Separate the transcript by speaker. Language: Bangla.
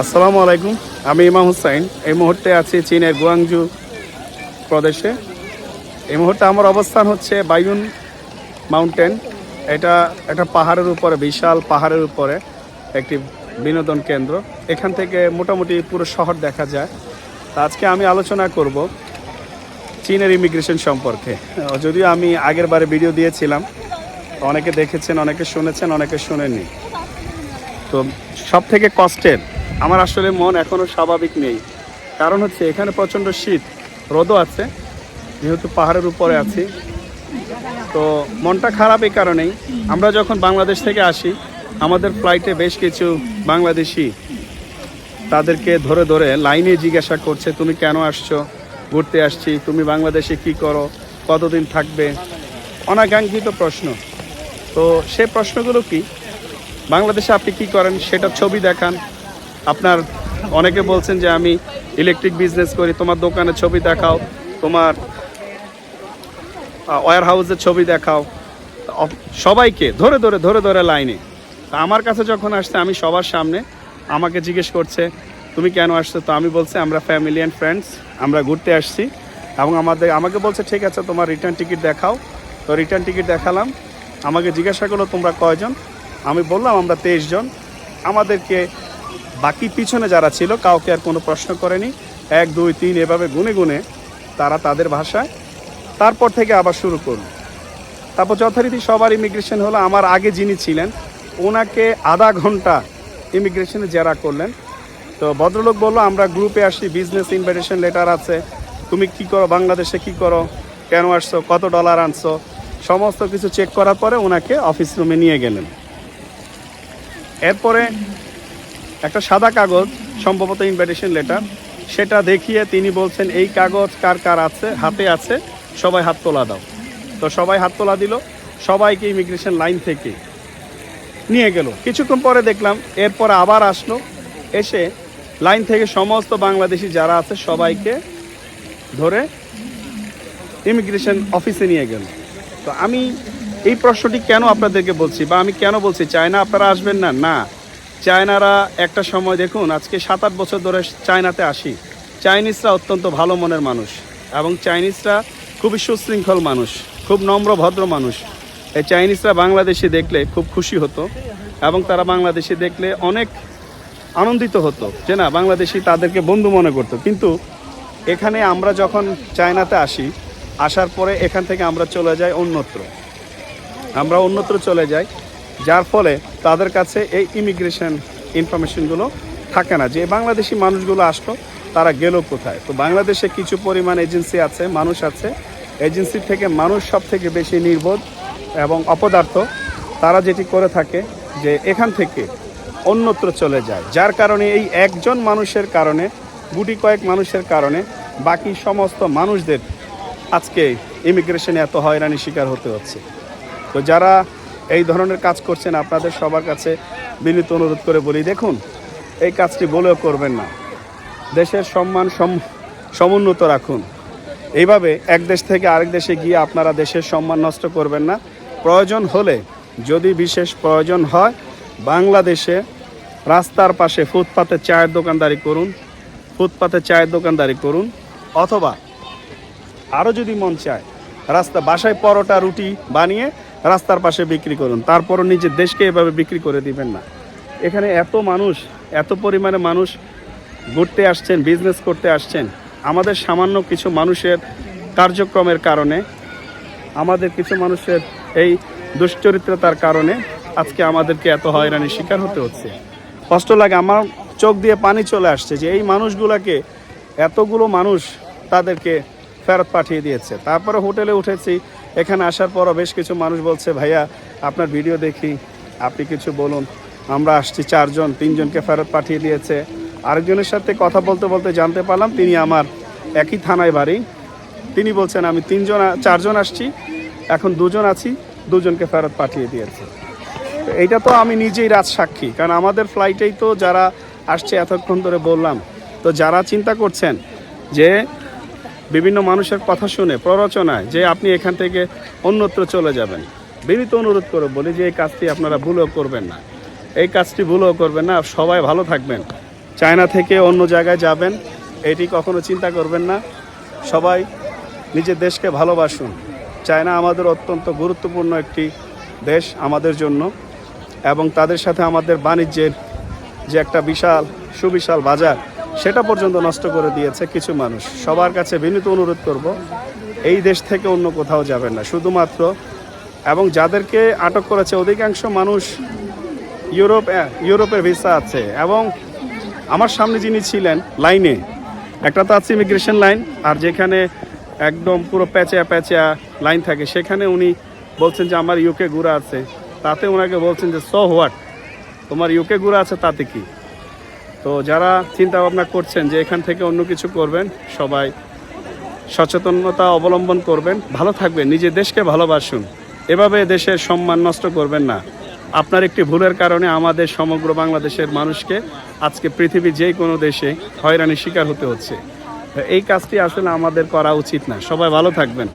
Speaker 1: আসসালামু আলাইকুম। আমি ইমাম হুসাইন। এই মুহূর্তে আছি চীনের গুয়াংজু প্রদেশে। এই মুহূর্তে আমার অবস্থান হচ্ছে বায়ুন মাউন্টেন। এটা একটা পাহাড়ের উপরে, বিশাল পাহাড়ের উপরে একটি বিনোদন কেন্দ্র। এখান থেকে মোটামুটি পুরো শহর দেখা যায়। তা আজকে আমি আলোচনা করব চীনের ইমিগ্রেশন সম্পর্কে। যদিও আমি আগের বারে ভিডিও দিয়েছিলাম, অনেকে দেখেছেন, অনেকে শুনেছেন, অনেকে শুনেননি। তো সব থেকে কষ্টের আমার আসলে মন এখনও স্বাভাবিক নেই। কারণ হচ্ছে এখানে প্রচণ্ড শীত রোদও আছে যেহেতু পাহাড়ের উপরে আছি। তো মনটা খারাপ এই কারণেই। আমরা যখন বাংলাদেশ থেকে আসি আমাদের ফ্লাইটে বেশ কিছু বাংলাদেশি তাদেরকে ধরে ধরে লাইনে জিজ্ঞাসা করছে তুমি কেন আসছো? ঘুরতে আসছি তুমি বাংলাদেশে কি করো? কতদিন থাকবে? অনাকাঙ্ক্ষিত প্রশ্ন। তো সে প্রশ্নগুলো কি? বাংলাদেশে আপনি কি করেন? সেটা ছবি দেখান। আপনার অনেকে বলছেন যে আমি ইলেকট্রিক বিজনেস করি, তোমার দোকানে ছবি দেখাও, তোমার ওয়ার হাউসের ছবি দেখাও। সবাইকে ধরে ধরে ধরে ধরে লাইনে। আমার কাছে যখন আসছে, আমি সবার সামনে আমাকে জিজ্ঞেস করছে, তুমি কেন আসছো? তো আমি বলছি, আমরা ফ্যামিলি অ্যান্ড ফ্রেন্ডস আমরা ঘুরতে আসছি। এবং আমাদের, আমাকে বলছে, ঠিক আছে, তোমার রিটার্ন টিকিট দেখাও। তো রিটার্ন টিকিট দেখালাম। আমাকে জিজ্ঞাসা করল, তোমরা কয়জন? আমি বললাম, আমরা তেইশ জন। আমাদেরকে বাকি পিছনে যারা ছিল, কাউকে আর কোনো প্রশ্ন করেনি। এক, দুই, তিন, এভাবে গুনে গুনে তারা তাদের ভাষায়। তারপর থেকে আবার শুরু করল। তারপর যথারীতি সবার ইমিগ্রেশন হলো, আমার আগে যিনি ছিলেন, ওনাকে আধা ঘণ্টা ইমিগ্রেশনে জেরা করলেন। তো ভদ্রলোক বলল, আমরা গ্রুপে আসি বিজনেস ইনভাইটেশন লেটার আছে। তুমি কি করো, বাংলাদেশে কি করো, কেন আসছো, কত ডলার আনছো? সমস্ত কিছু চেক করার পরে ওনাকে অফিস রুমে নিয়ে গেলেন। এরপরে একটা সাদা কাগজ, সম্ভবত ইনভাইটেশন লেটার সেটা দেখিয়ে তিনি বলছেন, এই কাগজ কার কার আছে? হাতে আছে? সবাই হাত তোলা দাও। তো সবাই হাত তোলা দিল। সবাইকে ইমিগ্রেশন লাইন থেকে নিয়ে গেল। কিছুক্ষণ পরে দেখলাম, এরপর আবার আসলো। এসে লাইন থেকে সমস্ত বাংলাদেশি যারা আছে, সবাইকে ধরে ইমিগ্রেশন অফিসে নিয়ে গেল। তো আমি এই প্রশ্নটি কেন আপনাদেরকে বলছি বা আমি কেন বলছি? চায়না আপনারা আসবেন না? না। চায়নারা একটা সময় দেখুন, আজকে সাত আট বছর ধরে চায়নাতে আসি। চাইনিজরা অত্যন্ত ভালো মনের মানুষ এবং চাইনিজরা খুবই সুশৃঙ্খল মানুষ, খুব নম্র, ভদ্র মানুষ। এই চাইনিজরা বাংলাদেশে দেখলে খুব খুশি হতো এবং তারা বাংলাদেশে দেখলে অনেক আনন্দিত হতো যে না, বাংলাদেশি তাদেরকে বন্ধু মনে করতো। কিন্তু এখানে আমরা যখন চায়নাতে আসি, আসার পরে এখান থেকে আমরা চলে যাই অন্যত্র। আমরা অন্যত্র চলে যাই। যার ফলে তাদের কাছে এই ইমিগ্রেশন ইনফরমেশনগুলো থাকে না। যে বাংলাদেশি মানুষগুলো আসলো, তারা গেল কোথায়? তো বাংলাদেশে কিছু পরিমাণ এজেন্সি আছে, মানুষ আছে। এজেন্সি থেকে মানুষ সব থেকে বেশি নির্বোধ এবং অপদার্থ। তারা যেটি করে থাকে যে এখান থেকে অন্যত্র চলে যায়। যার কারণে এই একজন মানুষের কারণে, গুটি কয়েক মানুষের কারণে বাকি সমস্ত মানুষদের আজকে ইমিগ্রেশনে এত হয়রানি শিকার হতে হচ্ছে। তো যারা এই ধরনের কাজ করছেন আপনাদের সবার কাছে বিনীত অনুরোধ করে বলি, দেখুন, এই কাজটি বলেও করবেন না। দেশের সম্মান সম- সমুন্নত রাখুন। এইভাবে এক দেশ থেকে আরেক দেশে গিয়ে আপনারা দেশের সম্মান নষ্ট করবেন না। প্রয়োজন হলে, যদি বিশেষ প্রয়োজন হয়, বাংলাদেশে রাস্তার পাশে ফুটপাতে চায়ের দোকানদারি করুন ফুটপাতে চায়ের দোকানদারি করুন, অথবা আরও যদি মন চায়, রাস্তা, বাসায় পরোটা, রুটি বানিয়ে রাস্তার পাশে বিক্রি করুন। তারপরও নিজের দেশকে এভাবে বিক্রি করে দিবেন না। এখানে এত মানুষ, এত পরিমাণে মানুষ ঘুরতে আসছেন বিজনেস করতে আসছেন। আমাদের সামান্য কিছু মানুষের কার্যক্রমের কারণে, আমাদের কিছু মানুষের এই দুশ্চরিত্রতার কারণে আজকে আমাদেরকে এত হয়রানির শিকার হতে হচ্ছে। কষ্ট লাগে, আমার চোখ দিয়ে পানি চলে আসছে যে এই মানুষগুলোকে এতগুলো মানুষ তাদেরকে ফেরত পাঠিয়ে দিয়েছে। তারপরে হোটেলে উঠেছি এখানে আসার পরও বেশ কিছু মানুষ বলছে, ভাইয়া, আপনার ভিডিও দেখি, আপনি কিছু বলুন। আমরা আসছি, চারজন, তিনজনকে ফেরত পাঠিয়ে দিয়েছে। আরেকজনের সাথে কথা বলতে বলতে জানতে পারলাম, তিনি আমার একই থানায় বাড়ি। তিনি বলছেন, আমি তিনজন, চারজন আসছি, এখন দুজন আছি, দুজনকে ফেরত পাঠিয়ে দিয়েছে। এইটা তো আমি নিজেই রাজ সাক্ষী, কারণ আমাদের ফ্লাইটেই তো যারা আসছে, এতক্ষণ ধরে বললাম। তো যারা চিন্তা করছেন যে বিভিন্ন মানুষের কথা শুনে, প্ররোচনায় যে আপনি এখান থেকে অন্যত্র চলে যাবেন। বিনীত অনুরোধ করে বলি যে এই কাজটি আপনারা ভুলও করবেন না। এই কাজটি ভুলও করবেন না। সবাই ভালো থাকবেন। চায়না থেকে অন্য জায়গায় যাবেন, এটি কখনো চিন্তা করবেন না। সবাই নিজের দেশকে ভালোবাসুন। চায়না আমাদের অত্যন্ত গুরুত্বপূর্ণ একটি দেশ আমাদের জন্য এবং তাদের সাথে আমাদের বাণিজ্যের যে একটা বিশাল, সুবিশাল বাজার সেটা পর্যন্ত নষ্ট করে দিয়েছে কিছু মানুষ। সবার কাছে বিনীত অনুরোধ করব, এই দেশ থেকে অন্য কোথাও যাবেন না। শুধুমাত্র এবং যাদেরকে আটক করেছে অধিকাংশ মানুষ ইউরোপ ইউরোপের ভিসা আছে। এবং আমার সামনে যিনি ছিলেন, লাইনে, একটা তো আছে ইমিগ্রেশন লাইন আর যেখানে একদম পুরো প্যাচা প্যাচা লাইন থাকে, সেখানে উনি বলছেন যে আমার ইউকে ঘুরা আছে। তাতে ওনাকে বলছেন যে সো হোয়াট তোমার ইউকে ঘুরা আছে, তাতে কি? তো যারা চিন্তা ভাবনা করছেন যে এখান থেকে অন্য কিছু করবেন, সবাই সচেতনতা অবলম্বন করবেন, ভালো থাকবেন, নিজের দেশকে ভালোবাসুন। এভাবে দেশের সম্মান নষ্ট করবেন না। আপনার একটি ভুলের কারণে আমাদের সমগ্র বাংলাদেশের মানুষকে আজকে পৃথিবীর যে কোনো দেশে হয়রানির শিকার হতে হচ্ছে। এই কাজটি আসলে আমাদের করা উচিত না। সবাই ভালো থাকবেন।